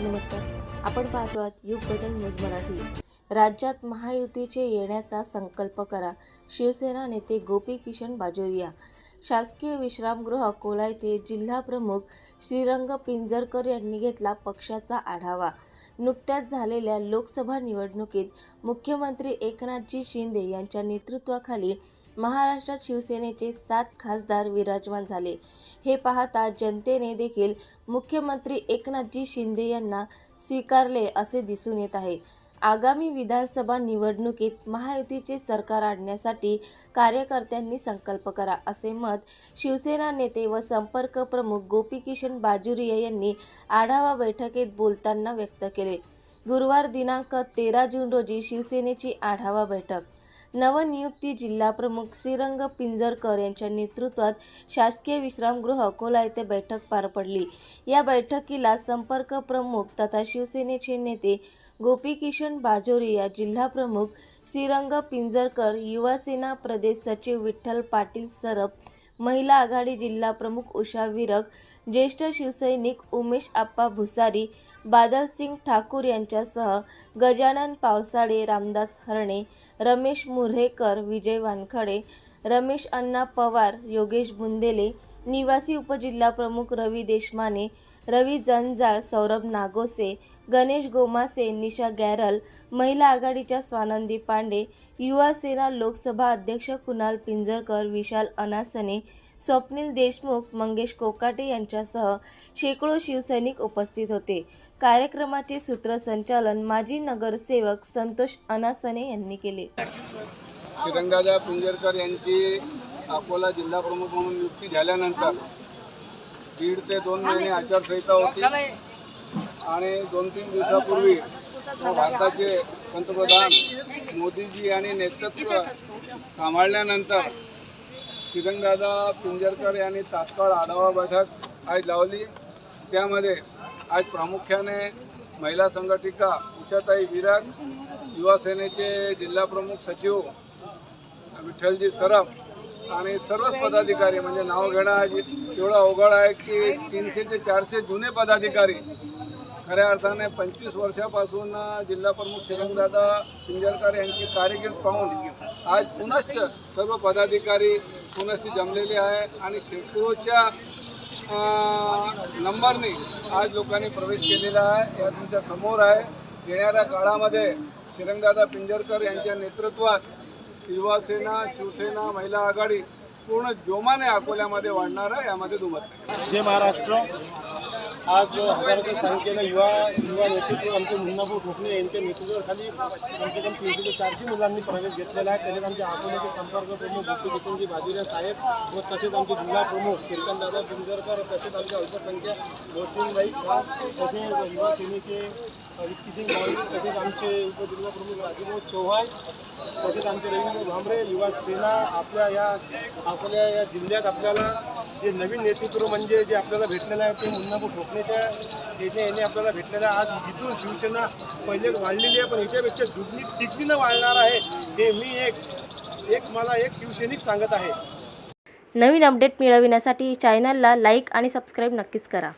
नमस्कार. आपण पाहतो आहात युग बदल न्यूज मराठी. राज्यात महायुतीचे येण्याचा संकल्प करा. शिवसेना नेते गोपी किशन बाजोरिया शासकीय विश्रामगृह अकोला येथे जिल्हा प्रमुख श्रीरंग पिंजरकर यांनी घेतला पक्षाचा आढावा. नुकत्याच झालेल्या लोकसभा निवडणुकीत मुख्यमंत्री एकनाथजी शिंदे यांच्या नेतृत्वाखाली महाराष्ट्रात शिवसेनेचे सात खासदार विराजमान झाले. हे पाहता जनतेने देखील मुख्यमंत्री एकनाथजी शिंदे यांना स्वीकारले असे दिसून येत आहे. आगामी विधानसभा निवडणुकीत महायुतीचे सरकार आणण्यासाठी कार्यकर्त्यांनी संकल्प करा असे मत शिवसेना नेते व संपर्क प्रमुख गोपीकिशन बाजुरिया यांनी आढावा बैठकीत बोलताना व्यक्त केले. गुरुवार दिनांक तेरा जून रोजी शिवसेनेची आढावा बैठक नवनियुक्ती जिल्हा प्रमुख श्रीरंग पिंजरकर यांच्या नेतृत्वात शासकीय विश्रामगृह अकोला येथे बैठक पार पडली. या बैठकीला संपर्क प्रमुख तथा शिवसेनेचे नेते गोपीकिशन बाजोरिया जिल्हा प्रमुख श्रीरंग पिंजरकर युवासेना प्रदेश सचिव विठ्ठल पाटील सरप महिला आघाडी जिल्हा प्रमुख उषा विरक ज्येष्ठ शिवसैनिक उमेश आप्पा भुसारी बादलसिंग ठाकूर यांच्यासह गजानन पावसाळे रामदास हरणे रमेश मुर्हेकर विजय वानखडे रमेश अण्णा पवार योगेश बुंदेले निवासी उपजिल्हा प्रमुख रवी देशमाने रवी जंजाळ सौरभ नागोसे गणेश गोमासे निशा गॅरल महिला आघाडीच्या स्वानंदी पांडे युवा सेना लोकसभा अध्यक्ष कुणाल पिंजरकर विशाल अनासने स्वप्नील देशमुख मंगेश कोकाटे यांच्यासह शेकडो शिवसैनिक उपस्थित होते. कार्यक्रमाचे सूत्रसंचालन माजी नगरसेवक संतोष अनासने यांनी केले. श्रीरंगाजा पुंजरकर यांची अकोला जिल्हा प्रमुख म्हणून नियुक्ती झाल्यानंतर दीड ते दोन महिने आचारसंहिता होती. आणि दोन तीन दिवसापूर्वी भारताचे पंतप्रधान मोदीजी यांनी नेतृत्व सांभाळल्यानंतर श्रीरंगदादा पिंजरकर यांनी तात्काळ आढावा बैठक आज लावली. त्यामध्ये आज प्रामुख्याने महिला संघटिका उषाताई विराग युवासेनेचे जिल्हाप्रमुख सचिव विठ्ठलजी सरफ आणि सर्वच पदाधिकारी म्हणजे नाव घेणं एवढं अवघड आहे की तीनशे ते चारशे जुने पदाधिकारी खऱ्या अर्थाने पंचवीस वर्षापासून जिल्हा प्रमुख श्रीरंगदादा पिंजरकर यांची कारकीर्द पाहून आज पुनश्च सर्व पदाधिकारी पुनश्च जमलेले आहे आणि शेकडोच्या नंबरने आज लोकांनी प्रवेश केलेला आहे. या तुमच्यासमोर आहे. येणाऱ्या काळामध्ये श्रीरंगदादा पिंजरकर यांच्या नेतृत्वात युवासेना शिवसेना महिला आघाडी पूर्ण जोमाने अकोल्यामध्ये वाढणार आहे यामध्ये दुमत. जय महाराष्ट्र. आज हजारोच्या संख्येनं युवा युवा नेतृत्व आमचे मुन्नाभाऊ ठोकणे यांच्या नेतृत्वाखाली कमसे कम तीनशे ते चारशे मुलांनी प्रवेश घेतलेला आहे. त्याच्यात आमचे अकोल्याचे संपर्क प्रमुख गोपी किशनजी बाजुरिया साहेब व तसेच आमचे जिल्हा प्रमुख श्रीकांतदादा पिंजरकर तसेच आमचे अल्पसंख्याक मोहसिनबाई खान तसेच युवा सेनेचे विक्कीसिंग गावडी तसेच आमचे उपजिल्हा प्रमुख राजूभाऊ चव्हाण तसेच आमचे रवींद्र भांबरे युवा सेना आपल्या या आपल्या या जिल्ह्यात आपल्याला जे नवीन नेतृत्व म्हणजे जे आपल्याला भेटलेलं आहे ते मुन्नाभाऊ ठोकण्याच्या याने याने आपल्याला भेटलेलं आज जिथून शिवसेना पहिले वाढलेली आहे पण याच्यापेक्षा दुग्नी तिगणीनं वाढणार आहे हे मी एक एक मला एक शिवसैनिक सांगत आहे. नवीन अपडेट मिळविण्यासाठी चॅनलला लाईक आणि सबस्क्राईब नक्कीच करा.